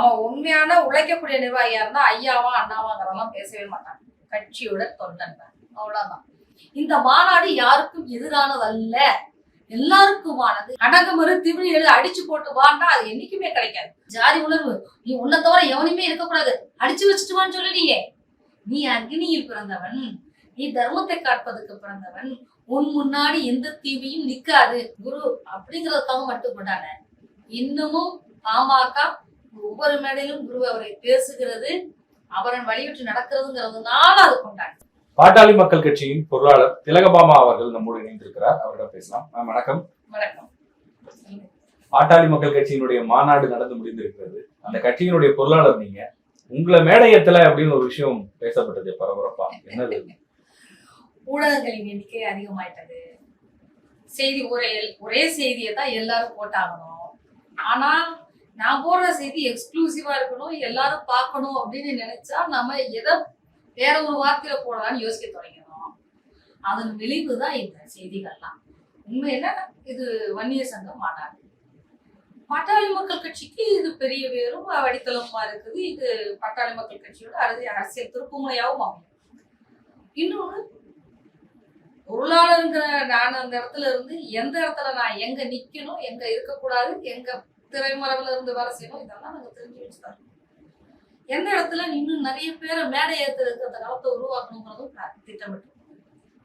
அவன் உண்மையான உழைக்கக்கூடிய நிர்வாகியா இருந்தா ஐயாவா அண்ணாவாங்கிறதெல்லாம் பேசவே மாட்டான். கட்சியோட தொண்டன் அவ்வளவுதான். இந்த மாநாடு யாருக்கும் எதிரானது அல்ல எல்லாருக்குமானது. அடங்குமுறை திவி எழுத அடிச்சு போட்டு வாண்டா அது என்னைக்குமே கிடைக்காது. ஜாதி உணர்வு. நீ உன்னை தவிர எவனுமே இருக்கக்கூடாது. அடிச்சு வச்சுட்டுவான்னு சொல்லலையே நீ அக்னியில் பிறந்தவன். நீ தர்மத்தை காட்பதற்கு பிறந்தவன். உன் முன்னாடி எந்த தீமையும் நிக்காது குரு அப்படிங்கறதுக்காக மட்டும் கொண்டாட. இன்னமும் பாமக ஒவ்வொரு மேடையிலும் குரு அவரை பேசுகிறது அவரன் வழிவிட்டு நடக்கிறதுங்கிறதுனால அது கொண்டாடு. பாட்டாளி மக்கள் கட்சியின் பொருளாளர் திலகபாமா அவர்கள் நம்மோடு இணைந்திருக்கிறார். அவரிடம் பேசலாம். வணக்கம். வணக்கம். பாட்டாளி மக்கள் கட்சியினுடைய மாநாடு நடந்து முடிந்திருக்கிறது. அந்த கட்சியினுடைய பொருளாளர் நீங்க. உங்களை மேடையத்துல அப்படின்னு ஒரு விஷயம் பேசப்பட்டது பரபரப்பா. என்னது? ஊடகங்களின் எண்ணிக்கை அதிகமாயிட்டது. செய்தி ஒரே ஒரே செய்தியை தான் எல்லாரும் போட்டாகணும். ஆனா நான் போடுற செய்தி எக்ஸ்க்ளூசிவா இருக்கணும் எல்லாரும் பார்க்கணும் அப்படின்னு நினைச்சா நம்ம எதை வேற ஒரு வார்த்தையில போடலாம்னு யோசிக்க தொடங்கணும் அதன் விளைவு தான் இந்த செய்திகள்லாம். உண்மையில இது வன்னியர் சங்கம் மாநாடு பட்டாளி மக்கள் கட்சிக்கு இது பெரிய வேரும் அடித்தளமா இருக்குது. இது பட்டாளி மக்கள் கட்சியோட அறுதி அரசியல் திருப்புமுனையாகவும் அமையும். இன்னொன்று பொருளாளருங்கிற நான் அந்த இடத்துல இருந்து எந்த இடத்துல நான் எங்க நிக்கணும் எங்க இருக்கக்கூடாது எங்க திரைமரபுல இருந்து வர செய்யணும் இதெல்லாம் நாங்க தெரிஞ்சு வச்சுதான் எந்த இடத்துல இன்னும் நிறைய பேரை மேடை ஏத்துறதுக்கு அந்த காலத்தை உருவாக்கணுங்கிறதும் திட்டமிட்டு.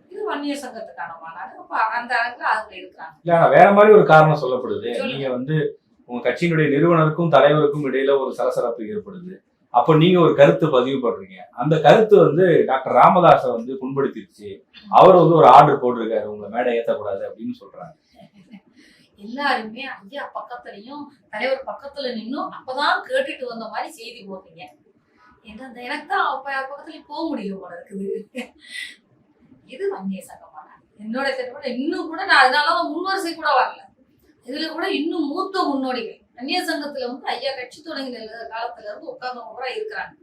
இது வன்னியர் சங்கத்துக்கான மாநாடு. அப்ப அந்த இடத்துல அவங்க இருக்கிறாங்க. இல்ல வேற மாதிரி ஒரு காரணம் சொல்லப்படுது. நீங்க வந்து உங்க கட்சியினுடைய நிறுவனருக்கும் தலைவருக்கும் இடையில ஒரு சலசலப்பு ஏற்படுது. அப்ப நீங்க ஒரு கருத்து பதிவு பண்றீங்க. அந்த கருத்து வந்து டாக்டர் ராமதாஸை வந்து புண்படுத்திருச்சு அவர் வந்து ஒரு ஆர்டர் போட்டிருக்காரு. உங்களை மேடை ஏத்தக்கூடாது அப்படின்னு சொல்றாங்க. எல்லாருமே ஐயா பக்கத்துலயும் தலைவர் பக்கத்துல நின்னும் அப்பதான் கேட்டுட்டு வந்த மாதிரி செய்தி போடுறீங்க ஏன்னா எனக்கு தான் அப்ப பக்கத்துல போக முடியும் போல இருக்குது. இது வன்னிய சங்கமான. என்னோட திட்டப்பட இன்னும் கூட நான் அதனாலதான் முன்வரிசை கூட வரல. இதுல கூட இன்னும் மூத்த முன்னோடிகள் வன்னிய சங்கத்துல வந்து ஐயா கட்சி தொடங்கின காலத்துல இருந்து உட்கார்ந்தவங்க கூட இருக்கிறாங்க.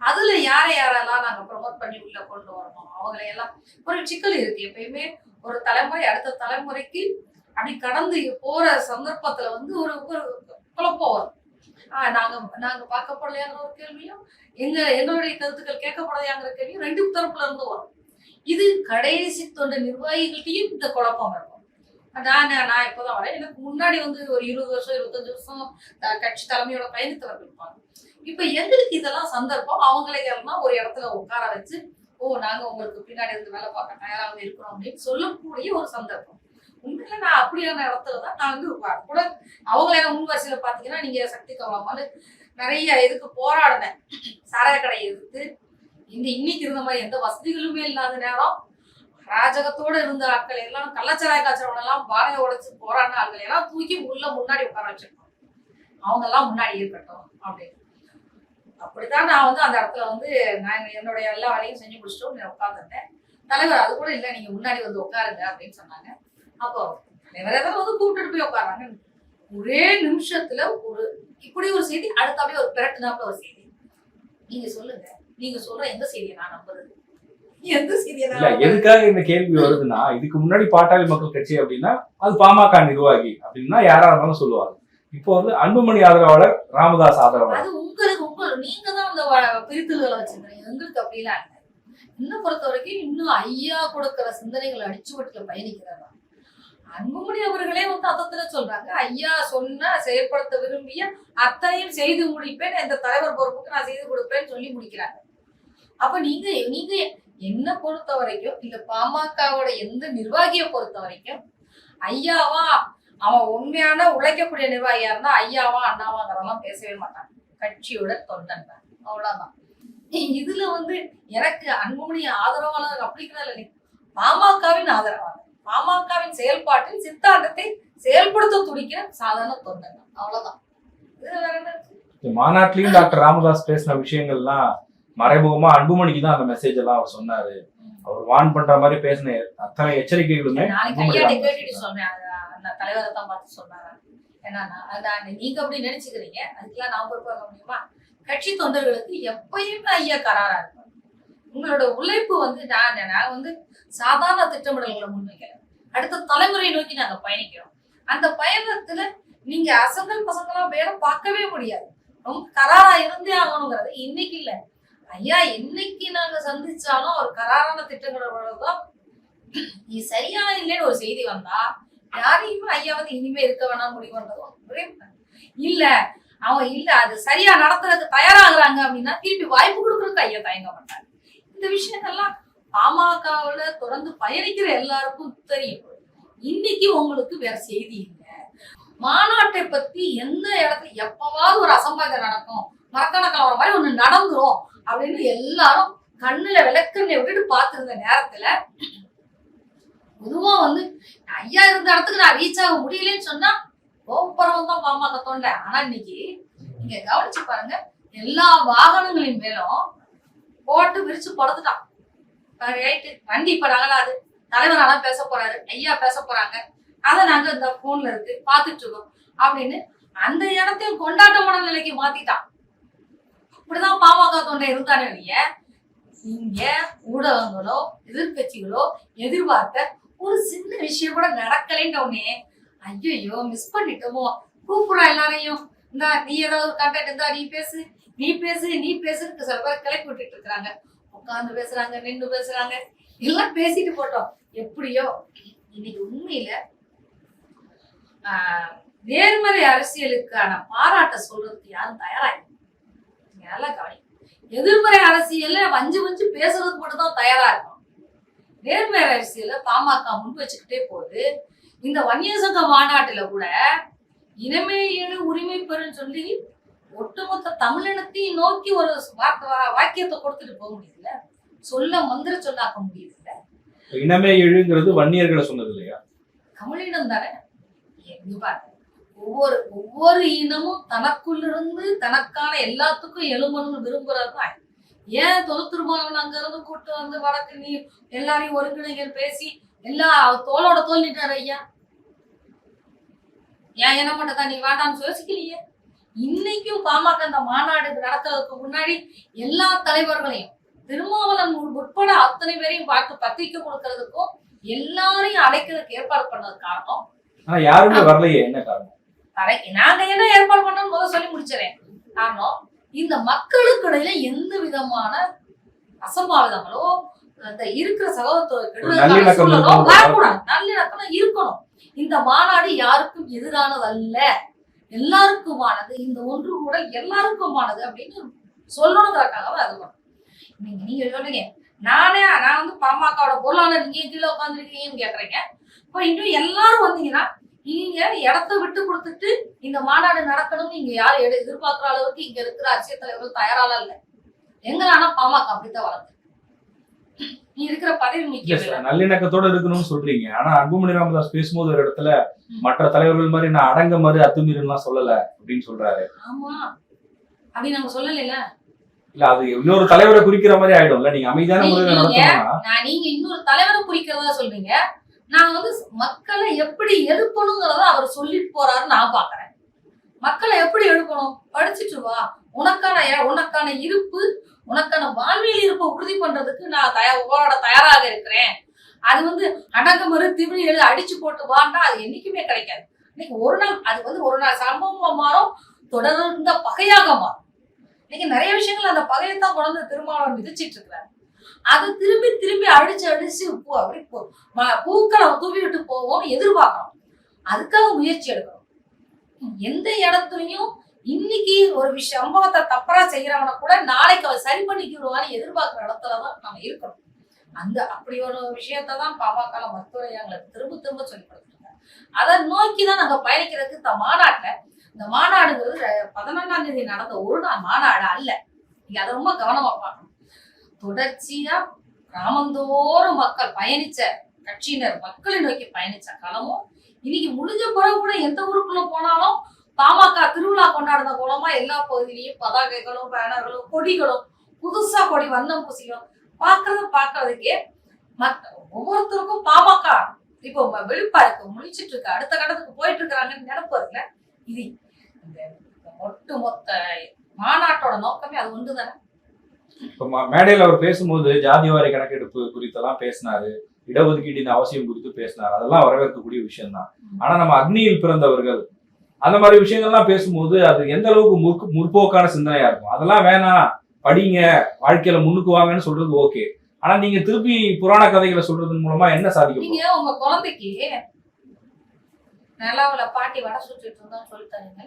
அதுல யாரை யாரெல்லாம் நாங்க ப்ரொமோட் பண்ணி உள்ள கொண்டு வரணும்? அவங்களை எல்லாம் ஒரு சிக்கல் இருக்கு. எப்பயுமே ஒரு தலைமுறை அடுத்த தலைமுறைக்கு அப்படி கடந்து போற சந்தர்ப்பத்துல வந்து ஒரு ஒரு குழப்பம் வரும். ஆஹ் நாங்க நாங்க பார்க்கப்படலையாங்கிற ஒரு கேள்வியும் எங்க எங்களுடைய கருத்துக்கள் கேட்கப்படலையாங்கிற கேள்வியும் ரெண்டு தரப்புல இருந்து வரும். இது கடைசி தொண்ட நிர்வாகிகள்கிட்டையும் இந்த குழப்பம் இருக்கும். நான் நான் இப்போதான் வரேன். எனக்கு முன்னாடி வந்து ஒரு இருபது வருஷம் இருபத்தஞ்சு வருஷம் கட்சி தலைமையோட பயணித்தவர்கள் இருப்பாங்க. இப்ப எங்களுக்கு இதெல்லாம் சந்தர்ப்பம். அவங்களே எல்லாம் ஒரு இடத்துல உட்கார வச்சு ஓ நாங்க உங்களுக்கு பின்னாடி இருந்து வேலை பார்க்க தயாராக இருக்கிறோம் அப்படின்னு சொல்லக்கூடிய ஒரு சந்தர்ப்பம். உண்மையில நான் அப்படியான இடத்துல தான் நான் வந்து கூட அவங்கள என்ன முன் வரிசையில பாத்தீங்கன்னா நீங்க சக்தி கவலமால நிறைய இதுக்கு போராடினேன். சாராய கடையை எதிர்த்து இந்த இன்னைக்கு இருந்த மாதிரி எந்த வசதிகளுமே இல்லாத நேரம். ராஜகத்தோட இருந்த ஆட்கள் எல்லாம் கள்ளச்சாராய காய்ச்சவன் எல்லாம் பானையை உடைச்சு போராடின ஆட்கள் எல்லாம் தூக்கி உள்ள முன்னாடி உட்கார வச்சிருக்கோம். அவங்க எல்லாம் முன்னாடி இருக்கட்டும் அப்படின்னு. அப்படித்தான் நான் வந்து அந்த இடத்துல வந்து நான் என்னுடைய எல்லா வேலையும் செஞ்சு முடிச்சிட்டோம் நான் உட்காந்துருந்தேன் தலைவர் அது கூட இல்லை நீங்க முன்னாடி வந்து உட்காருங்க அப்படின்னு சொன்னாங்க. அப்போ தலைவர் எதாவது வந்து கூப்பிட்டுட்டு போய் உட்காராங்க ஒரே நிமிஷத்துல ஒரு இப்படி ஒரு செய்தி அடுத்த அப்படியே ஒரு பிரட்டுனாப்புல ஒரு செய்தி. நீங்க சொல்லுங்க. நீங்க சொல்ற எந்த செய்தியை நான் நம்புறது? எதுக்காக இந்த கேள்வி வருதுன்னா இதுக்கு முன்னாடி பாட்டாளி மக்கள் கட்சி அப்படின்னா அது பாமக நிர்வாகி அப்படின்னா யாரா இருந்தாலும் சொல்லுவாங்க. இப்போ வந்து அன்புமணி ஆதரவாளர் ராமதாஸ் ஆதரவாளர். அது உங்களுக்கு உங்க நீங்க தான் அந்த பிரித்தல்களை வச்சிருக்கீங்க எங்களுக்கு அப்படிலாம் இல்லை. இன்னும் பொறுத்த வரைக்கும் இன்னும் ஐயா கொடுக்கிற சிந்தனைகள் அடிச்சுவட்டுல பயணிக்கிறதா? அன்புமணி அவர்களே வந்து அதத்துல சொல்றாங்க ஐயா சொன்ன செயல்படுத்த விரும்பிய அத்தனையும் செய்து முடிப்பேன். இந்த தலைவர் பொறுப்புக்கு நான் செய்து கொடுப்பேன்னு சொல்லி முடிக்கிறாங்க. அப்ப நீங்க நீங்க என்ன பொறுத்த வரைக்கும் இல்ல பாமகவோட எந்த நிர்வாகியை பொறுத்த வரைக்கும் ஐயாவா அவன் உண்மையான உழைக்கக்கூடிய நிர்வாகியா இருந்தா ஐயாவா அண்ணாவாங்கிறதெல்லாம் பேசவே மாட்டான் கட்சியோட தொண்டன் தான். அவ்வளவுதான். இதுல வந்து எனக்கு அன்புமணி ஆதரவாளர் அப்படிங்கிறதில்ல. இல்லை. பாமகவின் ஆதரவாளர் பாமகவின் செயல்பாட்டின் சித்தாந்தத்தை செயல்படுத்த துடிக்கிற சாதாரண தொண்டன் தான் அவ்வளவுதான். இதுல வேற என்ன இருக்கு? இந்த மாநாட்டிலையும் டாக்டர் ராமதாஸ் பேசின விஷயங்கள்லாம் மறைமுகமா அன்புமணிக்கு தான் அந்த மெசேஜ் எல்லாம் அவர் சொன்னாரு. அவர் வான் பண்ற மாதிரி பேசின அத்தனை எச்சரிக்கைகளுமே தலைவரை தான் பார்த்து சொன்னாரா. என்னன்னா நீங்க அப்படி நினைச்சுக்கிறீங்க அதுக்கெல்லாம் நான் பொறுப்பாக முடியுமா? கட்சி தொண்டர்களுக்கு எப்பயுமே ஐயா கராரா இருக்கும் உங்களோட உழைப்பு வந்து நான் நான் வந்து சாதாரண திட்டமிடல்களை முன்வைக்கிறேன். அடுத்த தலைமுறையை நோக்கி நாங்கள் பயணிக்கிறோம். அந்த பயணத்துல நீங்க அசங்கல் பசங்களா வேலை பார்க்கவே முடியாது. ரொம்ப கராரா இருந்தே ஆகணுங்கிறது இன்னைக்கு இல்லை. ஐயா என்னைக்கு நாங்க சந்திச்சாலும் ஒரு கராரான திட்டங்களோட நீ இது சரியா இல்லைன்னு ஒரு செய்தி வந்தா யாரையுமே ஐயா வந்து இனிமே இருக்க வேணாம் முடிவு பண்றதும் ஒரே இல்ல அவங்க இல்ல அது சரியா நடத்துறதுக்கு தயாராகிறாங்க அப்படின்னா திருப்பி வாய்ப்பு கொடுக்குறதுக்கு ஐயா தயங்க மாட்டாங்க இந்த விஷயங்கள்லாம் பாமகவுல தொடர்ந்து பயணிக்கிற எல்லாருக்கும் தெரியும். இன்னைக்கு உங்களுக்கு வேற செய்தி இல்லை. மாநாட்டை பத்தி எந்த இடத்துல எப்பவாவது ஒரு அசம்பாவிதம் நடக்கும். மரக்கான கலவரம் மாதிரி ஒண்ணு நடந்துரும் அப்படின்னு எல்லாரும் கண்ணுல விளக்கண்ணை விட்டுட்டு பார்த்திருந்த நேரத்துல பொதுவா வந்து ஐயா இருந்த இடத்துக்கு நான் ரீச் ஆக முடியலன்னு சொன்னா கோபுரம் தான் பாமக தோண்ட. ஆனா இன்னைக்கு நீங்க கவனிச்சு பாருங்க எல்லா வாகனங்களின் மேலும் போட்டு விரிச்சு படுத்துட்டான். ரைட்டு வண்டி இப்ப நகராது. தலைவர் ஆனா பேச போறாரு. ஐயா பேச போறாங்க. அதை நாங்க இந்த போன்ல இருக்கு பாத்துட்டு இருக்கோம் அப்படின்னு அந்த இடத்தையும் கொண்டாட்டமான நிலைக்கு மாத்திட்டான். அப்படிதான் பாமக தொண்டை இருந்தானே நீங்க. இங்க ஊடகங்களோ எதிர்க்கட்சிகளோ எதிர்பார்த்த ஒரு சின்ன விஷயம் கூட நடக்கலைன்ற உடனே ஐயோ மிஸ் பண்ணிட்டோமோ. கூப்பிடுறா எல்லாரையும். இந்த நீ ஏதாவது கண்டென்ட் இருந்தா நீ பேசு. நீ பேசு நீ பேசுன்னு சில பேர் கிளப்பி விட்டுட்டு இருக்கிறாங்க. உட்காந்து பேசுறாங்க நின்று பேசுறாங்க. எல்லாம் பேசிட்டு போட்டோம். எப்படியோ இன்னைக்கு உண்மையில ஆஹ், நேர்மறை அரசியலுக்கான பாராட்ட சொல்றதுக்கு யாரும் தயாராக நல்லா கவனி எதிர்மறை அரசியல்ல வஞ்சு வஞ்சு பேசுறதுக்கு மட்டும் தான் தயாரா இருக்கும் நேர்மறை அரசியல்ல பாமக முன் வச்சுக்கிட்டே போகுது இந்த வன்னியசங்க மாநாட்டுல கூட இனமே ஏழு உரிமை பெறுன்னு சொல்லி ஒட்டுமொத்த தமிழினத்தையும் நோக்கி ஒரு வாக்கியத்தை கொடுத்துட்டு போக முடியுதுல்ல சொல்ல மந்திர சொல்லாக்க முடியுதுல்ல இனமே எழுங்கிறது வன்னியர்களை சொன்னது இல்லையா? தமிழினம் தானே? ஒவ்வொரு ஒவ்வொரு இனமும் தனக்குள்ளிருந்து தனக்கான எல்லாத்துக்கும் எழுமணும்னு விரும்புறது தான். ஏன் தொழுத்துருமாவன் அங்க இருந்து கூட்டு வந்து வடக்கு நீ எல்லாரையும் ஒருங்கிணைங்க பேசி எல்லா தோளோட தோல் நிட்டாரு ஐயா? ஏன் என்ன பண்ணதா நீ? வேண்டாம்னு யோசிக்கலையே? இன்னைக்கும் பாமக அந்த மாநாடு நடக்கிறதுக்கு முன்னாடி எல்லா தலைவர்களையும் திருமாவளவன் உட்பட அத்தனை பேரையும் பார்த்து பத்திரிக்கை கொடுக்கறதுக்கும் எல்லாரையும் அழைக்கிறதுக்கு ஏற்பாடு பண்ணது காரணம். ஆனா யாருமே வரலையே என்ன காரணம்? நாங்க என்ன ஏற்பாடு பண்ணோம்னு முதல்ல சொல்லி முடிச்சிடறேன். காரணம் இந்த மக்களுக்கு இடையில எந்த விதமான அசம்பாவிதங்களோ அந்த இருக்கிற சகோதரத்துவ ஒரு நல்லிணக்கம் கெடுதல் இருக்கணும். வரக்கூடாது. நல்லிணக்கம் இருக்கணும். இந்த மாநாடு யாருக்கும் எதிரானது அல்ல எல்லாருக்குமானது இந்த ஒன்று கூட எல்லாருக்குமானது அப்படின்னு சொல்லணுங்கிறக்காக அது பண்ணும் நீங்க நீங்க சொல்றீங்க நானே நான் வந்து பாமகவோட பொருளாளர் நீங்க கீழே உட்காந்துருக்கீங்கன்னு கேக்குறீங்க. இப்போ இன்னும் எல்லாரும் வந்தீங்கன்னா நீங்க இடத்த விட்டு கொடுத்துட்டு இந்த மாநாடு நடக்கணும்னு இங்க யார் எடு- எதிர்பார்க்குற அளவுக்கு இங்க இருக்கிற அரசியல் தலைவர்கள் தயாரால இல்லை. எங்க ஆனா பாமக அப்படித்தான் வளர்ந்து இருக்கிற பதவி முக்கியம் நல்லிணக்கத்தோட இருக்கணும்னு சொல்றீங்க. ஆனா அன்புமணி ராமதாஸ் பேசும்போது ஒரு இடத்துல மற்ற தலைவர்கள் மாதிரி நான் அடங்க மாதிரி அத்துமீறலாம் சொல்லல அப்படின்னு சொல்றாரு. ஆமா. அப்படி நாங்க சொல்லல இல்ல அது இன்னொரு தலைவரை குறிக்கிற மாதிரி ஆயிடும்ல. நீங்க அமைதியான முறையில நான் நீங்க இன்னொரு தலைவரை குறிக்கிறதா சொல்றீங்க. நான் வந்து மக்களை எப்படி எழுப்பணுங்கிறத அவர் சொல்லிட்டு போறாருன்னு நான் பாக்குறேன். மக்களை எப்படி எழுப்பணும்? படிச்சுட்டு வா. உனக்கான உனக்கான இருப்பு உனக்கான வாழ்வியல் இருப்பை உறுதி பண்றதுக்கு நான் தயார் போராட தயாராக இருக்கிறேன். அது வந்து அடங்குமறு திமிழ் எழு அடிச்சு போட்டு வான்னா அது என்னைக்குமே கிடைக்காது. இன்னைக்கு ஒரு நாள் அது வந்து ஒரு நாள் சம்பவமா மாறும் தொடர்ந்த பகையாக மாறும். இன்னைக்கு நிறைய விஷயங்கள் அந்த பகையை தான் குழந்தை திருமாவளவன் மிதிச்சிட்டு இருக்கிறாரு. அதை திரும்பி திரும்பி அடிச்சு அடிச்சு பூ அப்படி பூக்களை தூவி விட்டு போவோம் எதிர்பார்க்கணும். அதுக்காக முயற்சி எடுக்கணும். எந்த இடத்துலையும் இன்னைக்கு ஒரு விஷயம் சம்பவத்தை தப்பரா செய்யறவனை கூட நாளைக்கு அவன் சரி பண்ணிக்கிடுவான்னு எதிர்பார்க்கிற இடத்துலதான் நம்ம இருக்கணும். அந்த அப்படி ஒரு விஷயத்த தான் பாமக மருத்துவரை எங்களை திரும்ப திரும்ப சொல்லி கொடுத்துருக்காங்க. அதை நோக்கி தான் நாங்க பயணிக்கிறதுக்கு இந்த மாநாட்டுல இந்த மாநாடுங்கிறது பதினொன்றாம் தேதி நடந்த ஒரு நாள் மாநாடு அல்ல. நீங்க அதை ரொம்ப கவனமா பார்க்கணும். தொடர்ச்சியா கிராமந்தோறும் மக்கள் பயணிச்ச கட்சியினர் மக்களை நோக்கி பயணிச்ச களமும் இன்னைக்கு முடிஞ்ச பிறகு கூட எந்த ஊருக்குள்ள போனாலும் பாமக திருவிழா கொண்டாடுற மூலமா எல்லா பகுதியிலையும் பதாகைகளும் பேனர்களும் கொடிகளும் புதுசா கொடி வண்ணம் பூசியும் பாக்குறது பாக்குறதுக்கே மத்த ஒவ்வொருத்தருக்கும் பாமக இப்போ விழிப்பா இருக்கு முழிச்சிட்டு இருக்கு அடுத்த கட்டத்துக்கு போயிட்டு இருக்கிறாங்கன்னு நினைப்பு இருக்குல்ல இது இந்த ஒட்டு மொத்த மாநாட்டோட நோக்கமே அது ஒன்று தானே? இப்ப மேடையில அவர் பேசும்போது ஜாதிவாரி கணக்கெடுப்பு குறித்தெல்லாம் பேசினாரு. இடஒதுக்கீட்டின் அவசியம் குறித்து பேசினார். அதெல்லாம் வரவேற்கக்கூடிய விஷயம் தான் ஆனா நம்ம அக்னியில் பிறந்தவர்கள் அந்த மாதிரி விஷயங்கள்லாம் பேசும்போது அது எந்த அளவுக்கு முற்பு முற்போக்கான சிந்தனையா இருக்கும்? அதெல்லாம் வேணாம் படிங்க வாழ்க்கையில முன்னுக்கு வாங்கன்னு சொல்றது ஓகே. ஆனா நீங்க திருப்பி புராண கதைகளை சொல்றதன் மூலமா என்ன சாதிக்க போறீங்க? நீங்க உங்க குழந்தைக்கு நிலாவுல பாட்டி வடை சுட்டுட்டு இருந்தான்னு சொல்லி தரீங்க.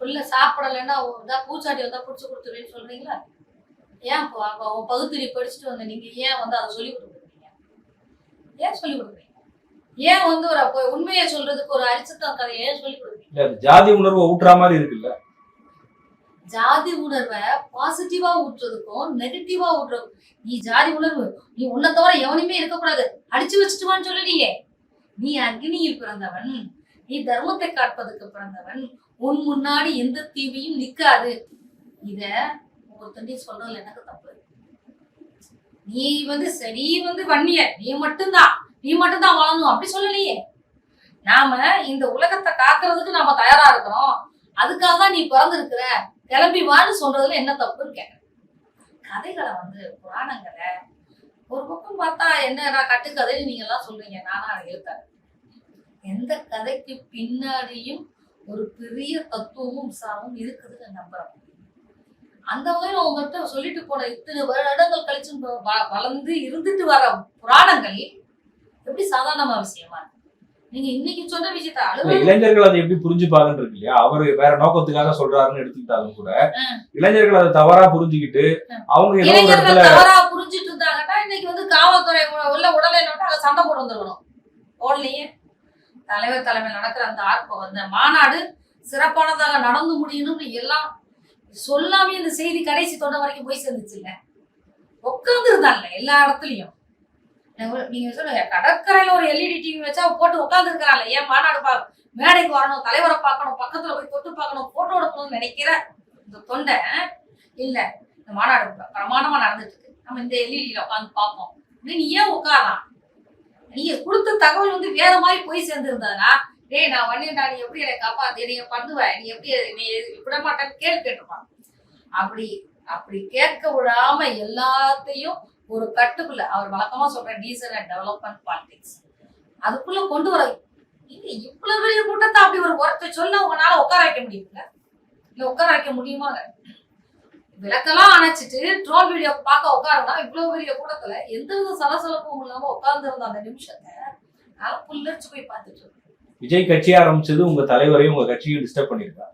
புள்ள சாப்பிடலைன்னா இதா பூச்சாண்டி வந்தா புடிச்சு கொடுத்துருவேன்னு சொல்றீங்களா? ஏன் அப்ப அவன் பகுத்தறி படிச்சுட்டு வந்த நீங்க ஏன் வந்து அதை சொல்லி கொடுக்குறீங்க? ஏன் சொல்லி கொடுக்குறீங்க? ஏன் வந்து ஒரு அப்போ உண்மையை சொல்றதுக்கு ஒரு அரிசத்தம் கதையை ஏன் சொல்லி கொடுக்குறீங்க இல்ல அது ஜாதி உணர்வை ஊட்டுற மாதிரி இருக்குல்ல. ஜாதி உணர்வை பாசிட்டிவா ஊட்டுறதுக்கும் நெகட்டிவா ஊட்டுறதுக்கும். நீ ஜாதி உணர்வு நீ உன்னை தவிர எவனுமே இருக்கக்கூடாது. அடிச்சு வச்சுட்டுவான்னு சொல்லலையே நீ அக்னியில் பிறந்தவன். நீ தர்மத்தை காட்பதற்கு பிறந்தவன். உன் முன்னாடி எந்த தீமையும் நிக்காது இத ஒருத்தண்டி சொல்றதுல எனக்கு தப்பு. நீ வந்து சரி வந்து வன்னிய நீ மட்டும்தான். நீ மட்டும்தான் வாழணும். அப்படி சொல்லலையே. நாம இந்த உலகத்தை காக்குறதுக்கு நாம தயாரா இருக்கிறோம் அதுக்காக தான் நீ பிறந்திருக்கிற. கிளம்பி வான்னு சொல்றதுல என்ன தப்புன்னு கேட்கறேன் கதைகளை வந்து புராணங்களை ஒரு பக்கம் பார்த்தா என்ன கட்டுக்கதைன்னு நீங்க எல்லாம் சொல்றீங்க. நானா அதை எந்த கதைக்கு பின்னாடியும் ஒரு பெரிய தத்துவமும் சாரமும் இருக்குதுன்னு நம்புறேன். அந்த வகையில உங்கள்கிட்ட சொல்லிட்டு போன இத்தனை வருடங்கள் கழிச்சு வ- வளர்ந்து இருந்துட்டு வர புராணங்கள் எப்படி சாதாரணமா விஷயமா இருக்கு? நீங்க இன்னைக்கு சொன்ன விஷயத்த இல்ல இளைஞர்கள் அதை எப்படி புரிஞ்சுப்பாங்கன்னு இருக்கு இல்லையா அவரு வேற நோக்கத்துக்காக சொல்றாருன்னு எடுத்துக்கிட்டாலும் கூட. இளைஞர்கள் அதை தவறா புரிஞ்சுக்கிட்டு. அவங்க இளைஞர்கள் தவறா புரிஞ்சுட்டு இருந்தாங்கன்னா இன்னைக்கு வந்து காவல்துறை உள்ள உடலை அங்க சண்டை போட்டு வந்துருக்கணும் ஓடலையே தலைவர் தலைமையில் நடக்கிற அந்த ஆர்ப்பம் அந்த மாநாடு சிறப்பானதாக நடந்து முடியணும்னு எல்லாம் சொல்லாமே இந்த செய்தி கடைசி தொண்டை வரைக்கும் போய் சேர்ந்துச்சுல்ல உட்கார்ந்து இருந்தான்ல எல்லா இடத்துலயும் நீங்க சொல்லுங்க கடற்கரையில ஒரு எல்இடி டிவி வச்சா போட்டு உட்கார்ந்து இருக்கிறாள் ஏன் மாநாடு பா மேடைக்கு வரணும் தலைவரை பார்க்கணும் பக்கத்துல போய் தொட்டு பார்க்கணும் போட்டோ எடுக்கணும்னு நினைக்கிற இந்த தொண்டை இல்ல இந்த மாநாடு பிரமாணமா நடந்துட்டு இருக்கு நம்ம இந்த எல்இடியில உட்காந்து பார்ப்போம். அப்படின்னு நீ ஏன் உட்காரலாம்? நீங்க கொடுத்த தகவல் வந்து வேற மாதிரி போய் சேர்ந்திருந்ததுன்னா டேய் நான் வண்டியண்டா நீ எப்படி என்னை காப்பாத்து? நீ பண்ணுவ? நீ எப்படி நீ விட மாட்டேன்னு கேள்வி கேட்டிருப்பான். அப்படி அப்படி கேட்க விடாம எல்லாத்தையும் ஒரு கட்டுக்குள்ள அவர் வழக்கமா சொல்ற டீசல் அண்ட் டெவலப்மெண்ட் பாலிடிக்ஸ் அதுக்குள்ள கொண்டு வர இவ்வளவு பெரிய கூட்டத்தை அப்படி ஒரு ஒருத்த சொல்ல உங்களால உட்கார வைக்க முடியுங்களா? இல்ல உட்கார வைக்க முடியுமா? விளக்கெல்லாம் அணைச்சிட்டு ட்ரோல் வீடியோ பார்க்க உட்காருனா இவ்வளவு பெரிய கூட்டத்துல எந்த வித சலசலப்பும் இல்லாம உட்கார்ந்து இருந்த அந்த நிமிஷத்தை நான் புல்லரிச்சு போய் பார்த்துட்டு விஜய் கட்சி ஆரம்பிச்சது உங்க தலைவரையும் உங்க கட்சியும் டிஸ்டர்ப் பண்ணிருக்கா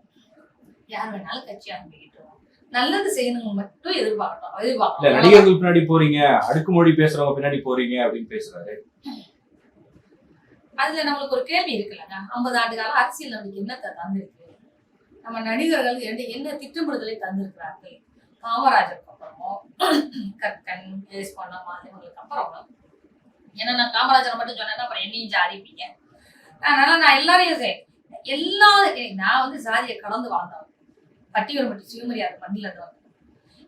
யார் வேணாலும் கட்சி ஆரம்பிக்கிட்டோம். நல்லது செய்யணும் மட்டும் எதிர்பார்க்கணும். இல்ல எதிர்பார்க்கணும் நடிகர்கள் பின்னாடி போறீங்க அடுக்குமொழி பேசுறவங்க பின்னாடி போறீங்க அப்படின்னு பேசுறாரு. அதுல நம்மளுக்கு ஒரு கேள்வி இருக்குல்லங்க. ஐம்பது ஆண்டு காலம் அரசியல் நம்மளுக்கு என்னத்தை தந்திருக்கு? நம்ம நடிகர்கள் என்ன என்ன திட்டமிடுதலை தந்திருக்கிறார்கள்? காமராஜருக்கு அப்புறமும் கற்கன் எஸ் பண்ணமா இவங்களுக்கு அப்புறம். ஏன்னா நான் காமராஜரை மட்டும் சொன்னேன்னா அப்புறம் என்னையும் ஜாதிப்பீங்க. அதனால நான் எல்லாரையும் எல்லா நான் வந்து சாதியை கடந்து வாழ்ந்தவன். பட்டியல் மட்டும் சுயமரியாதை மண்ணில இருந்து வந்தவன்.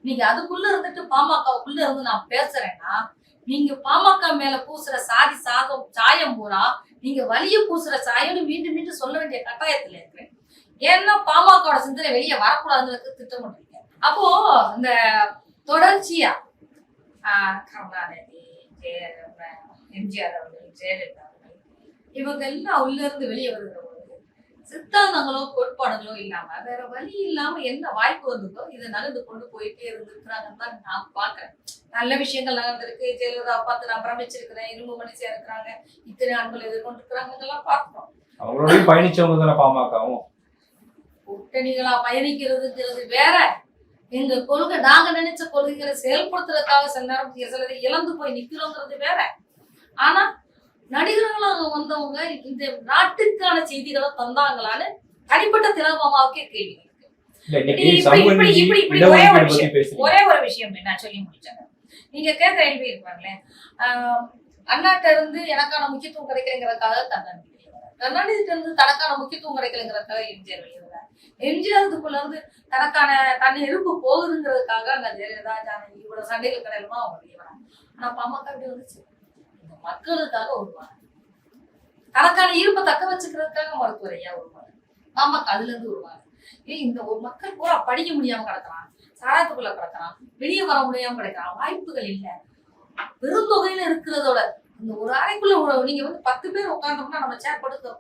நீங்க அதுக்குள்ள இருந்துட்டு பாமகவுக்குள்ள இருந்து நான் பேசுறேன்னா நீங்க பாமக மேல பூசுற சாதி சாதம் சாயம் பூரா நீங்க வலிய பூசுற சாயம்னு மீண்டும் மீண்டும் சொல்ல வேண்டிய கட்டாயத்துல இருக்கிறேன். ஏன்னா பாமகவோட சிந்தனை வெளியே வரக்கூடாதுன்னு திட்டமிட்டீங்க அப்போ இந்த தொடர்ச்சியா கருணாநிதி எம்ஜிஆர் அவர்கள் ஜெயலலிதா அவர்கள் இவங்க எல்லாம் உள்ள இருந்து வெளியே வருகிற சித்தாந்தங்களோ கோட்பாடுகளோ இல்லாம வேற வழி இல்லாம என்ன வாய்ப்பு வந்ததோ இதை நகர்ந்து கொண்டு போயிட்டே இருந்திருக்கிறாங்கன்னு தான் நான் பாக்குறேன் நல்ல விஷயங்கள் நடந்திருக்கு ஜெயலலிதா பார்த்து நான் பிரமிச்சிருக்கிறேன். இரும்பு மனுஷியா இருக்கிறாங்க இத்தனை ஆண்கள் எதிர்கொண்டிருக்கிறாங்க எல்லாம் பார்க்கிறோம். அவங்களோடய பயணிச்சவங்க தானே பாமகவும். கூட்டணிகளா பயணிக்கிறதுங்கிறது வேற. எங்க கொள்கை நாங்க நினைச்ச கொள்கைகளை செயல்படுத்துறதுக்காக சில நேரம் சிலதை இழந்து போய் நிக்கிறோங்கிறது வேற. ஆனா நடிகர்களாக வந்தவங்க இந்த நாட்டுக்கான செய்திகளை தந்தாங்களான்னு தனிப்பட்ட திலகமாவுக்கே கேள்வி ஒரே ஒரு விஷயம். நான் சொல்லி முடிச்சேன் நீங்க கேட்க கேள்வி இருப்பாங்களேன் ஆஹ் அண்ணாட்ட இருந்து எனக்கான முக்கியத்துவம் கிடைக்கலைங்கிறதுக்காக கருணாநிதி. கருணாநிதிட்ட இருந்து தனக்கான முக்கியத்துவம் கிடைக்கலைங்கிறதுக்காக எம்ஜிஆர் வெளியே வரார். எம்ஜிஆர் இதுக்குள்ள இருந்து தனக்கான தன் இருப்பு போகுதுங்கிறதுக்காக அங்க ஜெயலலிதா ஜானகி இவ்வளவு சண்டைகள் கடையில தான் அவங்க வெளியே வராங்க ஆனா பாமக இப்படி வந்துச்சு மக்களுக்காக உருவாங்க தனக்கான இருப்பை தக்க வச்சுக்கிறதுக்காக மருத்துவர் ஐயா உருவாங்க பாமக அதுல இருந்து உருவாங்க ஏய் இந்த ஒரு மக்கள் பூரா படிக்க முடியாம கிடக்கலாம் சாராயத்துக்குள்ள கிடக்கலாம் வெளியே வர முடியாம கிடைக்கலாம் வாய்ப்புகள் இல்ல. பெருந்தொகையில இருக்கிறதோட இந்த ஒரு அறைக்குள்ள நீங்க வந்து பத்து பேர் உட்கார்ந்தோம்னா நம்ம சேர் படுக்க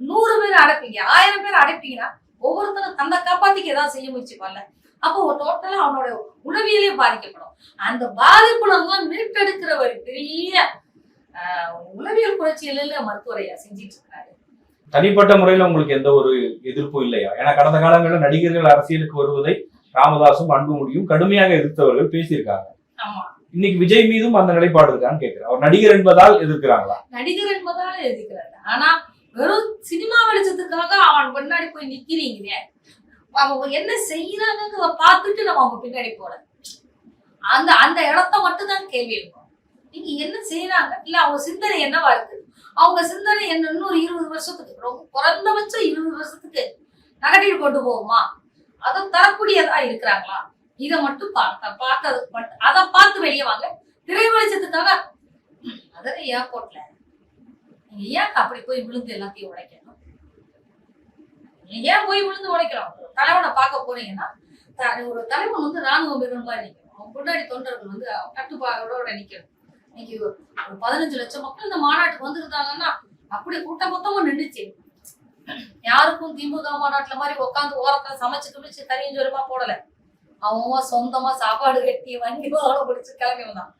நூறு பேர் அடைப்பீங்க ஆயிரம் பேர் அடைப்பீங்கன்னா ஒவ்வொருத்தரும் தன்னை காப்பாத்திக்க ஏதாவது செய்ய முயற்சிப்பான்ல அப்போ டோட்டலா அவனோட உளவியலே பாதிக்கப்படும். அந்த பாதிப்புல இருந்து மீட்டெடுக்கிற ஒரு பெரிய உளவியல் புரட்சியில மருத்துவரையா செஞ்சிட்டு இருக்காரு. தனிப்பட்ட முறையில உங்களுக்கு எந்த ஒரு எதிர்ப்பும் இல்லையா? ஏன்னா கடந்த காலங்களில் நடிகர்கள் அரசியலுக்கு வருவதை ராமதாசும் அன்புமணியும் கடுமையாக எதிர்த்தவர்கள் பேசியிருக்காங்க. ஆமா. இன்னைக்கு விஜய் மீதும் அந்த நிலைப்பாடு இருக்கான்னு கேட்கிறேன் அவர் நடிகர் என்பதால் எதிர்க்கிறாங்களா? நடிகர் என்பதால எழுதிக்கிறாரு ஆனா வெறும் சினிமா வெளிச்சத்துக்காக அவன் பின்னாடி போய் நிக்கிறீங்களே. அவங்க என்ன செய்யறாங்கிறத பார்த்துட்டு நம்ம அவங்க பின்னாடி போல அந்த அந்த இடத்த மட்டும் தான் கேள்வி இருக்கும். நீங்க என்ன செய்யறாங்க இல்ல அவங்க சிந்தனை என்னவா இருக்கு அவங்க சிந்தனை என்ன ஒரு இருபது வருஷத்துக்கு ரொம்ப குறைந்தபட்சம் இருபது வருஷத்துக்கு நகட்டில் கொண்டு போகுமா? அதை தரக்கூடியதா இருக்கிறாங்களா? இதை மட்டும் பார்த்த பார்த்தது மட்டும் அதை பார்த்து வெளியே வாங்க. திரை வெளிச்சத்துக்காக மதுரை ஏர்போர்ட்ல நீங்க ஏன் அப்படி போய் விழுந்து எல்லாத்தையும் உடைக்க? ஏன் போய் விழுந்து உழைக்கிறோம் ஒரு தலைவனை பார்க்க போனீங்கன்னா த- ஒரு தலைவன் வந்து ராணுவ வீரன் மாதிரி நிற்கணும் அவன் முன்னாடி தொண்டர்கள் வந்து கட்டுப்பாடோட நிற்கணும் இன்னைக்கு ஒரு ஒரு பதினஞ்சு லட்சம் மக்கள் இந்த மாநாட்டுக்கு வந்திருந்தாங்கன்னா அப்படி கூட்டம் மொத்தமும் நின்றுச்சு யாருக்கும் திமுக மாநாட்டுல மாதிரி உட்காந்து ஓரத்துல சமைச்சு துணிச்சு தனியும் ஜோரமா போடல. அவன் சொந்தமா சாப்பாடு கட்டி வண்டி வாகனம் பிடிச்சு கிளம்பி வந்தான்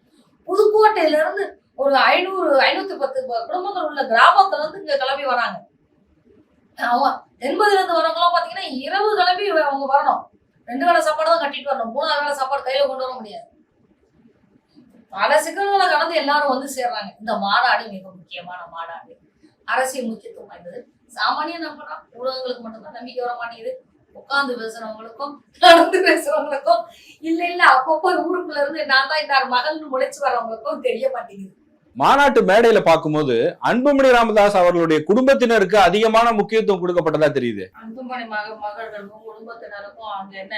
புதுக்கோட்டையில இருந்து ஒரு ஐநூறு ஐநூத்தி பத்து குடும்பங்கள் உள்ள கிராமத்துல இருந்து இங்க கிளம்பி வராங்க. அவன் தென்பதுல இருந்து வரவங்களாம் பாத்தீங்கன்னா இரவு கிளம்பி அவங்க வரணும். ரெண்டு வேளை சாப்பாடு தான் கட்டிட்டு வரணும். மூணாவது வேளை சாப்பாடு கையில கொண்டு வர முடியாது. பல சிக்கல்களை கடந்து எல்லாரும் வந்து சேர்றாங்க. இந்த மாநாடு மிக முக்கியமான மாநாடு. அரசியல் முக்கியத்துவம் வாய்ந்தது. சாமானிய நம்பனா ஊடகங்களுக்கு மட்டும்தான் நம்பிக்கை வர மாட்டேங்குது. உட்காந்து பேசுறவங்களுக்கும் நடந்து பேசுறவங்களுக்கும் இல்ல இல்ல அப்பப்போ ஊருக்குள்ள இருந்து நான் தான் இந்த மகள்னு முளைச்சு வரவங்களுக்கும் தெரிய மாட்டேங்குது. மாநாட்டு மேடையில பார்க்கும்போது அன்புமணி ராமதாஸ் அவர்களுடைய குடும்பத்தினருக்கு அதிகமான முக்கியத்துவம் கொடுக்கப்பட்டதா தெரியுது. அன்புமணி மக மகள்களுக்கும் குடும்பத்தினருக்கும் அங்க என்ன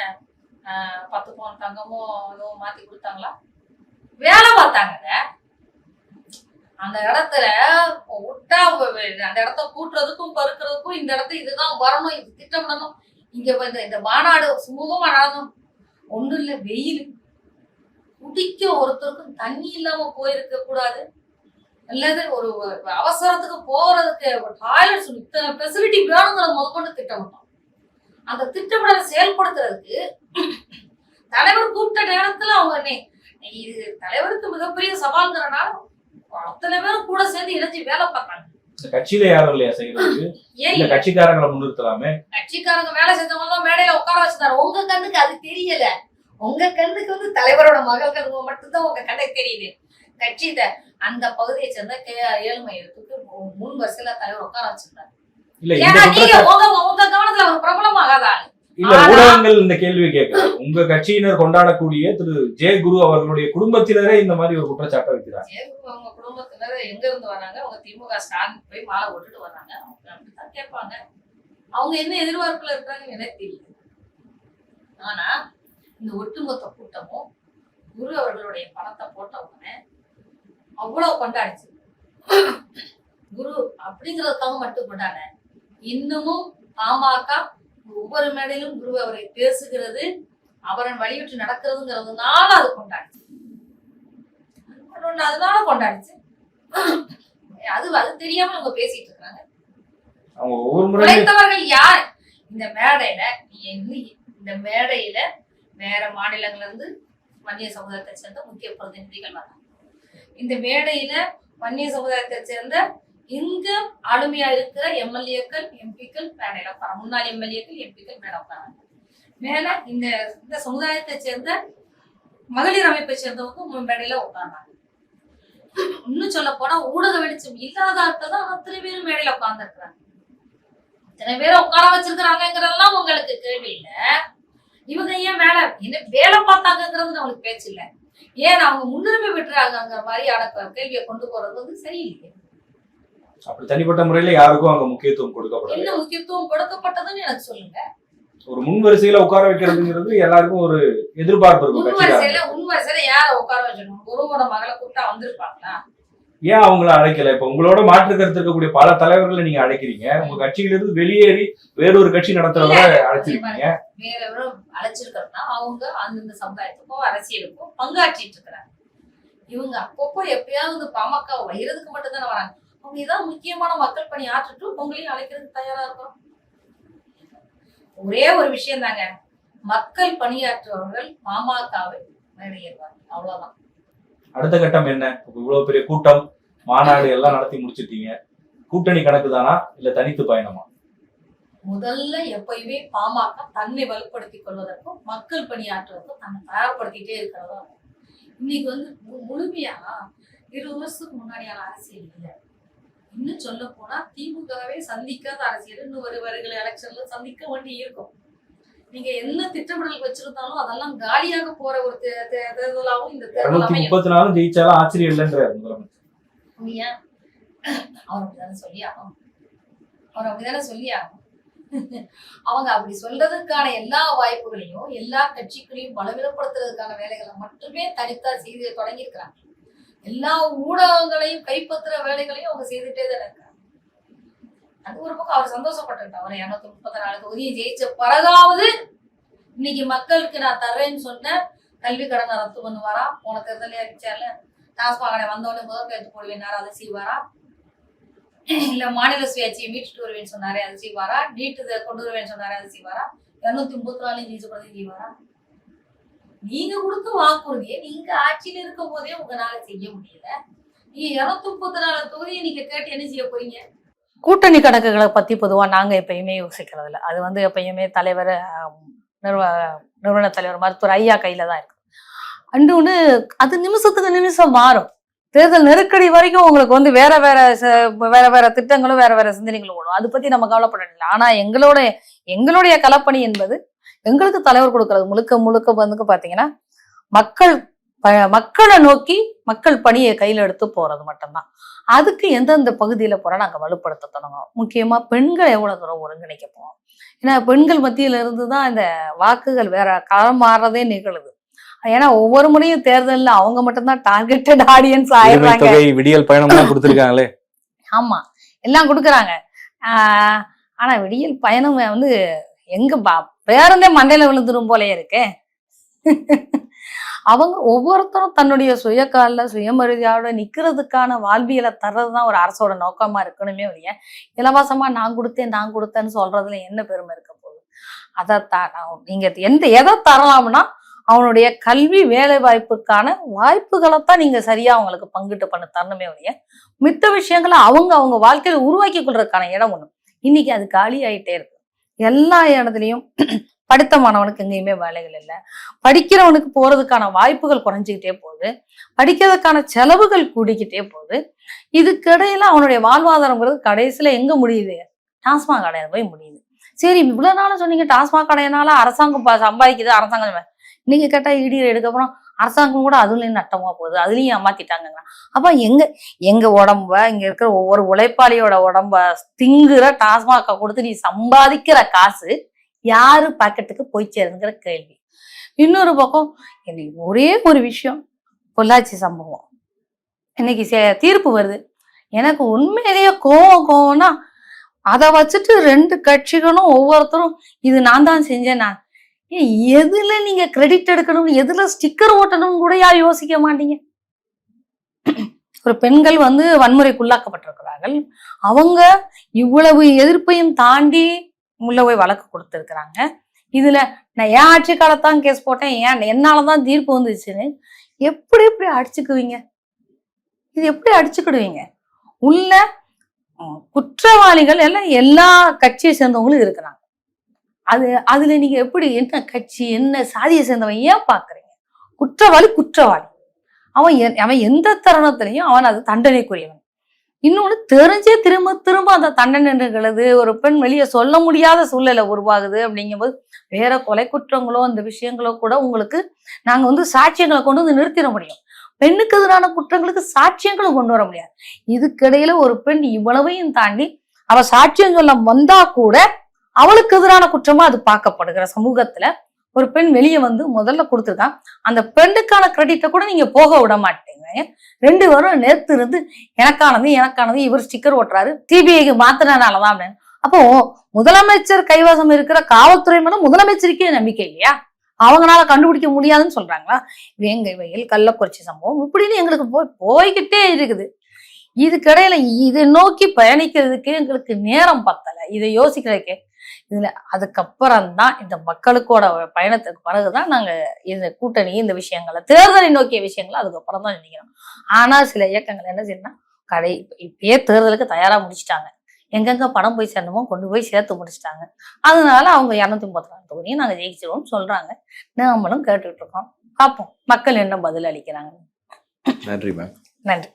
ஆஹ், பத்து பவுன் தங்கமும் இதுவும் மாத்தி கொடுத்தாங்களா? வேலை பார்த்தாங்க அந்த இடத்துல விட்டா அந்த இடத்த கூட்டுறதுக்கும் பருக்கிறதுக்கும் இந்த இடத்த இதுதான் வரணும் இது திட்டமிடணும். இங்க இந்த இந்த மாநாடு சுமூகமா நடக்கும். ஒன்றும் இல்லை வெயில். குடிக்க ஒருத்தருக்கும் தண்ணி இல்லாம போயிருக்க கூடாது. அல்லது ஒரு ஒரு அவசரத்துக்கு போறதுக்கு டாய்லெட்ஸ் இத்தனை ஃபெசிலிட்டி வேணுங்கிறத முதற்கொண்டு திட்டமிட்டோம். அந்த திட்டமிடலை செயல்படுத்துறதுக்கு தலைவர் கூப்பிட்ட நேரத்துல அவங்க நே- இது தலைவருக்கு மிகப்பெரிய சவால்ங்கிறனால அத்தனை பேரும் கூட சேர்ந்து இணைஞ்சு வேலை பார்த்தாங்க கட்சியில யாரும் இல்லையா செய்யறதுக்கு? ஏன் இல்ல கட்சிக்காரங்களை முன்னிறுத்தலாமே? கட்சிக்காரங்க வேலை செஞ்சவங்க மேடையில உட்கார வச்சிருந்தாரு உங்க கண்ணுக்கு அது தெரியல. உங்க கண்ணுக்கு வந்து தலைவரோட மகள் கண்ணுக்கு மட்டும்தான் உங்க கண்ணுக்கு தெரியுது. கட்சி அந்த பகுதியை சேர்ந்த கே ஏழுமையத்துக்கு முன் வரிசையில தலைவர் உட்கார வச்சிருந்தாரு. ஏன்னா நீங்க உங்க உங்க கவனத்துல அவர் பிரபலமாகாத ஆளு. இல்ல ஊடகங்கள் இந்த கேள்வியை கேட்கலாம் உங்க கட்சியினர் கொண்டாடக்கூடிய திரு ஜெய குரு அவர்களுடைய குடும்பத்தினரே இந்த மாதிரி ஒரு குற்றச்சாட்டை வைக்கிறாங்க அவங்க குடும்பத்தினர் எங்க இருந்து வராங்க அவங்க திமுக ஸ்டாலின் போய் மாலை போட்டுட்டு வராங்க அவங்க அப்படித்தான் கேட்பாங்க. அவங்க என்ன எதிர்பார்ப்புல இருக்காங்கன்னு எனக்கு தெரியல. ஆனா இந்த ஒட்டுமொத்த கூட்டமும் குரு அவர்களுடைய படத்தை போட்ட உடனே அவ்வளவு கொண்டாடிச்சு. குரு அப்படிங்கிறதுக்காக மட்டும் கொண்டாட இன்னமும் பாமக ஒவ்வொரு மேடையிலும் குரு அவரை பேசுகிறது அவரை வழிவிட்டு நடக்கிறதுங்கிறதுனால அது கொண்டாடிச்சு. அதனால கொண்டாடிச்சு. அது அது தெரியாம இவங்க பேசிட்டு இருக்காங்க. அவங்க உழைத்தவர்கள் யார்? இந்த மேடையில இந்த மேடையில வேற மாநிலங்கள்ல இருந்து வன்னிய சமுதாயத்தை சேர்ந்த முக்கிய பிரதிநிதிகள் வராங்க இந்த மேடையில வன்னிய சமுதாயத்தை சேர்ந்த இங்க ஆளுமையா இருக்கிற எம்எல்ஏக்கள் எம்பிக்கள் மேடையில உட்காராங்க முன்னாள் எம்எல்ஏக்கள் எம்பிக்கள் மேடம் உட்காராங்க மேல இந்த இந்த சமுதாயத்தை சேர்ந்த மகளிர் அமைப்பை சேர்ந்தவங்க மேடையில உட்கார்றாங்க. இன்னும் சொல்ல போனா ஊடக வெளிச்சம் இல்லாத ஆட்கள் தான் அத்தனை பேரும் மேடையில உட்கார்ந்துருக்குறாங்க. இத்தனை பேரை உட்கார வச்சிருக்கிறாங்கிறதெல்லாம் உங்களுக்கு கேள்வி இல்ல. இவங்க ஏன் வேலை என்ன வேலை பார்த்தாங்கிறது நம்மளுக்கு பேச்சு இல்லை. ஏன் அவங்க முன்னுரிமை பெற்றாங்கிற மாதிரியான கேள்வியை கொண்டு போறது வந்து சரியில்லையே அப்படி தனிப்பட்ட முறையில யாருக்கும் அங்க முக்கியத்துவம் கொடுக்கப்படல. என்ன முக்கியத்துவம் கொடுக்கப்பட்டதுன்னு எனக்கு சொல்லுங்க. ஒரு முன் வரிசையில உட்கார வைக்கிறதுங்கிறது எல்லாருக்கும் ஒரு எதிர்பார்ப்பு இருக்கும் கட்சிக்காரங்க. வரிசையில உன் வரிசையில யார உட்கார வச்சிடணும் குருவோட மகளை கூப்பிட்டா வந்திருப்பாங்களா? ஏன் அவங்கள அழைக்கல? இப்ப உங்களோட மாற்று கருத்து இருக்கக்கூடிய பல தலைவர்களை நீங்க அழைக்கிறீங்க. உங்க கட்சியிலிருந்து வெளியேறி வேறொரு கட்சி நடத்துறவரை அழைச்சிருக்கீங்க. வேற அழைச்சிருக்கிறதுனா அவங்க அந்தந்த சமுதாயத்துக்கும் அரசியலுக்கும் பங்காற்றிட்டு இருக்கிறாங்க. இவங்க அப்பப்போ எப்பயாவது பாமக வைரதுக்கு மட்டும் தானே வராங்க. அவங்க ஏதாவது முக்கியமான மக்கள் பணி ஆற்றட்டும் உங்களையும் அழைக்கிறதுக்கு தயாரா இருக்கிறோம் ஒரே ஒரு விஷயம் தாங்க மக்கள் பணியாற்றுபவர்கள் பாமகவை மேடையேறுவாங்க. அவ்வளவுதான். அடுத்த கட்டம் என்ன? இப்போ இவ்வளவு பெரிய கூட்டம் மாநாடு எல்லாம் நடத்தி முடிச்சிட்டீங்க. கூட்டணி கணக்கு தானா இல்ல தனித்து பயணமா? முதல்ல எப்பயுமே பாமக தன்னை வலுப்படுத்திக் கொள்வதற்கும் மக்கள் பணியாற்றுவதற்கும் தன்னை தயார்படுத்திட்டே இருக்கிறதா? இன்னைக்கு வந்து மு- முழுமையா இருபது வருஷத்துக்கு முன்னாடியான அரசியல் இல்லை. இன்னும் சொல்ல போனா திமுகவே சந்திக்காத அரசியல். இன்னும் ஒரு வருகிற எலெக்ஷன்ல சந்திக்க வேண்டி இருக்கும். நீங்க என்ன திட்டமிடல் வச்சிருந்தாலும் அதெல்லாம் காலியாக போற ஒரு தேர்தலாவும் இந்த தேர்தல் முப்பத்தி ஜெயிச்சாலும் ஆச்சரியம் இல்லைன்ற முதலமைச்சர். அவர் அப்படிதானே சொல்லி ஆகணும். அவர் அப்படிதானே சொல்லி ஆகணும். அவங்க அப்படி சொல்றதுக்கான எல்லா வாய்ப்புகளையும் எல்லா கட்சிகளையும் பலவீனப்படுத்துறதுக்கான வேலைகளை மட்டுமே தனித்தா செய்து தொடங்கியிருக்கிறாங்க. எல்லா ஊடகங்களையும் கைப்பற்றுற வேலைகளையும் அவங்க செய்துட்டே தான் இருக்காங்க. அது ஒரு பக்கம் அவர் சந்தோஷப்பட்டேன் தவிர இரநூத்தி முப்பத்தி நாலு தொகுதியை ஜெயிச்ச பிறகாவது இன்னைக்கு மக்களுக்கு நான் தர்றேன்னு சொன்ன கல்வி கடனை ரத்து பண்ணுவாரா? போன தேர்தலே அறிவிச்சார்ல. டாஸ்மாக் கடை வந்தோடனே முதல் பேர்த்து போடுவேன் அதை செய்வாரா? இல்ல மாநில சுயாட்சியை மீட்டுட்டு வருவேன்னு சொன்னாரே அதை செய்வாரா? நீட்டு கொண்டு வருவேன்னு சொன்னாரே அதை செய்வாரா? இருநூத்தி முப்பத்தி நாலு ஜெயிச்ச பிறகு செய்வாரா? நீங்க கொடுத்த வாக்குறுதியை நீங்க ஆட்சியில இருக்கும் போதே உங்களால செய்ய முடியல. நீங்க இருநூத்தி முப்பத்தி நாலு தொகுதியை நீங்க கேட்டு என்ன செய்ய போறீங்க? கூட்டணி கணக்குகளை பத்தி பொதுவா நாங்க எப்பயுமே யோசிக்கிறது இல்லை அது வந்து எப்பயுமே தலைவர் நிறுவ நிறுவன தலைவர் மருத்துவர் ஐயா கையில தான் இருக்கு. அண்டு ஒன்று அது நிமிஷத்துக்கு நிமிஷம் மாறும். தேர்தல் நெருக்கடி வரைக்கும் உங்களுக்கு வந்து வேற வேற வேற வேற திட்டங்களும் வேற வேற சிந்தனைகளும் ஓடும். அதை பத்தி நம்ம கவலைப்பட இல்லை ஆனா எங்களோட எங்களுடைய கலப்பணி என்பது எங்களுக்கு தலைவர் கொடுக்கறது முழுக்க முழுக்க வந்து பாத்தீங்கன்னா மக்கள் மக்களை நோக்கி மக்கள் பணியை கையில எடுத்து போறது மட்டும்தான். அதுக்கு எந்தெந்த பகுதியில போற நாங்க வலுப்படுத்த தொடங்குறோம். முக்கியமா பெண்கள் எவ்வளவு தூரம் ஒருங்கிணைக்க போறோம். ஏன்னா பெண்கள் மத்தியில இருந்து தான் இந்த வாக்குகள் வேற களம் மாறுறதே நிகழுது. ஏன்னா ஒவ்வொரு முறையும் தேர்தல்ல அவங்க மட்டும்தான் டார்கெட்டட் ஆடியன்ஸ் ஆயிடுறாங்க. விடியல் பயணம்லாம் கொடுத்துருக்காங்களே. ஆமா. எல்லாம் கொடுக்குறாங்க. ஆஹ் ஆனா விடியல் பயணம் வந்து எங்க பா- பேருந்தே மண்டையில விழுந்துரும் போலயே இருக்கே. அவங்க ஒவ்வொருத்தரும் தன்னுடைய சுய கால்ல சுயமரியாதையோட நிக்கிறதுக்கான வாழ்வியலை தர்றதுதான் ஒரு அரசோட நோக்கமா இருக்கணுமே ஒழிய இலவசமா நான் கொடுத்தேன் நான் கொடுத்தேன்னு சொல்றதுல என்ன பெருமை இருக்க போகுது? அதை த- நீங்க எந்த எதை தரலாம்னா அவனுடைய கல்வி வேலை வாய்ப்புக்கான வாய்ப்புகளைத்தான் நீங்க சரியா அவங்களுக்கு பங்கிட்டு பண்ண தரணுமே ஒழிய மித்த விஷயங்களை அவங்க அவங்க வாழ்க்கையில உருவாக்கி கொள்றதுக்கான இடம் ஒண்ணும் இன்னைக்கு அது காலி ஆயிட்டே இருக்கு. எல்லா இடத்துலயும் படித்த மாணவனுக்கு எங்கேயுமே வேலைகள் இல்லை. படிக்கிறவனுக்கு போறதுக்கான வாய்ப்புகள் குறைஞ்சிக்கிட்டே போகுது. படிக்கிறதுக்கான செலவுகள் கூடிக்கிட்டே போகுது. இதுக்கிடையில அவனுடைய வாழ்வாதாரங்கிறது கடைசியில எங்க முடியுது? டாஸ்மாக் கடையில் போய் முடியுது. சரி இவ்வளோ நாளும் சொன்னீங்க டாஸ்மாக் கடையினால அரசாங்கம் சம்பாதிக்குது அரசாங்கம் நீங்கள் நீங்க கேட்டா இடி எடுக்கப்புறம் அரசாங்கம் கூட அதுலயும் நட்டமா போகுது. அதுலயும் ஏமாத்திட்டாங்க அப்ப எங்க எங்க உடம்ப இங்க இருக்கிற ஒவ்வொரு உழைப்பாளியோட உடம்ப திங்குற டாஸ்மாக கொடுத்து நீ சம்பாதிக்கிற காசு யாரு பாக்கெட்டுக்கு போய் சேருங்கிற கேள்வி. இன்னொரு பக்கம் இன்னைக்கு ஒரே ஒரு விஷயம் பொள்ளாச்சி சம்பவம். இன்னைக்கு சே- தீர்ப்பு வருது. எனக்கு உண்மையிலேயே கோவம் கோவம்னா அதை வச்சுட்டு ரெண்டு கட்சிகளும் ஒவ்வொருத்தரும் இது நான் தான் செஞ்சேன்? நான் எதுல நீங்க கிரெடிட் எடுக்கணும் எதுல ஸ்டிக்கர் ஓட்டணும் கூட யார் யோசிக்க மாட்டீங்க? ஒரு பெண்கள் வந்து வன்முறைக்குள்ளாக்கப்பட்டிருக்கிறார்கள். அவங்க இவ்வளவு எதிர்ப்பையும் தாண்டி உள்ள போய் வழக்கு கொடுத்துருக்குறாங்க. இதுல நான் ஏன் ஆட்சி காலத்தான் கேஸ் போட்டேன்? ஏன் என்னாலதான் தீர்ப்பு வந்துச்சுன்னு எப்படி எப்படி அடிச்சுக்குவீங்க? இது எப்படி அடிச்சுக்கிடுவீங்க? உள்ள குற்றவாளிகள் எல்லாம் எல்லா கட்சியை சேர்ந்தவங்களும் இருக்கிறாங்க. அது அதுல நீங்க எப்படி என்ன கட்சி என்ன சாதியை சேர்ந்தவன் ஏன் பாக்குறீங்க? குற்றவாளி குற்றவாளி. அவன் அவன் எந்த தருணத்திலையும் அவன் அது தண்டனைக்குரியவன். இன்னொன்று தெரிஞ்சே திரும்ப திரும்ப அந்த தண்டனைகளது ஒரு பெண் வெளியே சொல்ல முடியாத சூழ்நிலை உருவாகுது அப்படிங்கும்போது வேற கொலை குற்றங்களோ அந்த விஷயங்களோ கூட உங்களுக்கு நாங்கள் வந்து சாட்சியங்களை கொண்டு வந்து நிறுத்திட முடியும். பெண்ணுக்கு எதிரான குற்றங்களுக்கு சாட்சியங்களும் கொண்டு வர முடியாது. இதுக்கிடையில ஒரு பெண் இவ்வளவையும் தாண்டி அவ சாட்சியம் சொல்ல வந்தா கூட அவளுக்கு எதிரான குற்றமா அது பார்க்கப்படுகிற சமூகத்துல ஒரு பெண் வெளியே வந்து முதல்ல கொடுத்துருக்கான் அந்த பெண்ணுக்கான கிரெடிட்டை கூட நீங்க போக விட மாட்டீங்க. ரெண்டு பேரும் நேர்த்து இருந்து எனக்கானது எனக்கானது இவர் ஸ்டிக்கர் ஓட்டுறாரு. டிபிஐக்கு மாத்தினாலதான் அப்படின்னு. அப்போ முதலமைச்சர் கைவசம் இருக்கிற காவல்துறை மேலும் முதலமைச்சருக்கே நம்பிக்கை இல்லையா? அவங்களால கண்டுபிடிக்க முடியாதுன்னு சொல்றாங்களா? வேங்கை வயல் கள்ளக்குறிச்சி சம்பவம் இப்படின்னு எங்களுக்கு போய் போய்கிட்டே இருக்குது. இதுக்கிடையில இதை நோக்கி பயணிக்கிறதுக்கு எங்களுக்கு நேரம் பத்தல. இதை யோசிக்கிறதுக்கே இதுல அதுக்கப்புறம் தான் இந்த மக்களுக்கோட பயணத்துக்கு பிறகுதான் நாங்க இந்த கூட்டணி இந்த விஷயங்களை தேர்தலை நோக்கிய விஷயங்களை அதுக்கப்புறம் தான் நினைக்கிறோம். ஆனா சில இயக்கங்கள் என்ன செய்யணும்னா கடை இப்பயே தேர்தலுக்கு தயாரா முடிச்சிட்டாங்க. எங்கெங்க பணம் போய் சேரணுமோ கொண்டு போய் சேர்த்து முடிச்சிட்டாங்க. அதனால அவங்க இரநூத்தி முப்பத்தி நாலு தொகுதியும் நாங்க ஜெயிச்சிருவோம்னு சொல்றாங்க. நாமளும் கேட்டுட்டு இருக்கோம். பார்ப்போம். மக்கள் என்ன பதில் அளிக்கிறாங்க. நன்றி மேம் நன்றி.